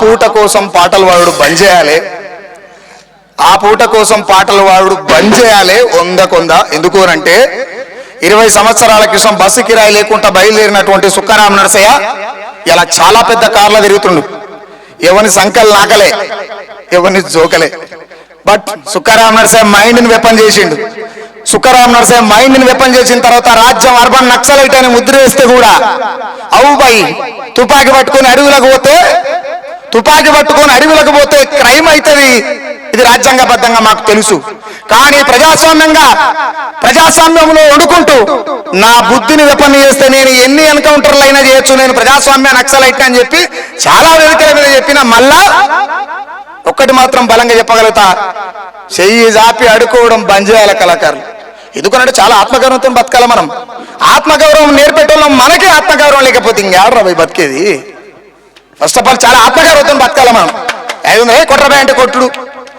పూట కోసం పాటలు వాడు బంద్ చేయాలి. ఆ పూట కోసం పాటలు వాడు బంద్ చేయాలి వందకొంద ఎందుకు అంటే ఇరవై సంవత్సరాల క్రితం బస్సు కిరాయి లేకుండా బయలుదేరినటువంటి సుఖరామ నరసయ్య ఇలా చాలా పెద్ద కార్లు తిరుగుతుండు. ఎవరిని సంకల్ నాకలే ఎవరిని జోకలే. బట్ సుఖరామ నరసయ్య మైండ్ని వెపన్ చేసిండు. సుక్కరామ నరసయ్య మైండ్ని వెపన్ చేసిన తర్వాత రాజ్యం అర్బన్ నక్సలైట్ అని ముద్ర వేస్తే కూడా అవు బై తుపాకి పట్టుకొని అడుగులకు పోతే తుపాకీ పట్టుకొని అడవులకు పోతే క్రైమ్ అవుతుంది ఇది రాజ్యాంగబద్ధంగా మాకు తెలుసు. కానీ ప్రజాస్వామ్యంగా ప్రజాస్వామ్యంలో వండుకుంటూ నా బుద్ధిని విపన్న చేస్తే నేను ఎన్ని ఎన్కౌంటర్లు అయినా చేయొచ్చు నేను ప్రజాస్వామ్య నక్సలైట్ అని చెప్పి చాలా వేదికల మీద చెప్పిన మళ్ళా ఒక్కటి మాత్రం బలంగా చెప్పగలుగుతా. చెయ్యి జాపి అడుకోవడం బంద్ చేయాలి కళాకారులు. ఎందుకంటే చాలా ఆత్మగౌరవంతో బతకాలి మనం. ఆత్మగౌరవం నేర్పేటోళ్ళం మనకే ఆత్మగౌరవం లేకపోతే ఇంకేడరా బతికేది? ఫస్ట్ ఆఫ్ ఆల్ చాలా ఆత్మగౌరవంతో బతకాలి మనం? ఏముంది కొట్రబాయ్ అంటే కొట్టుడు.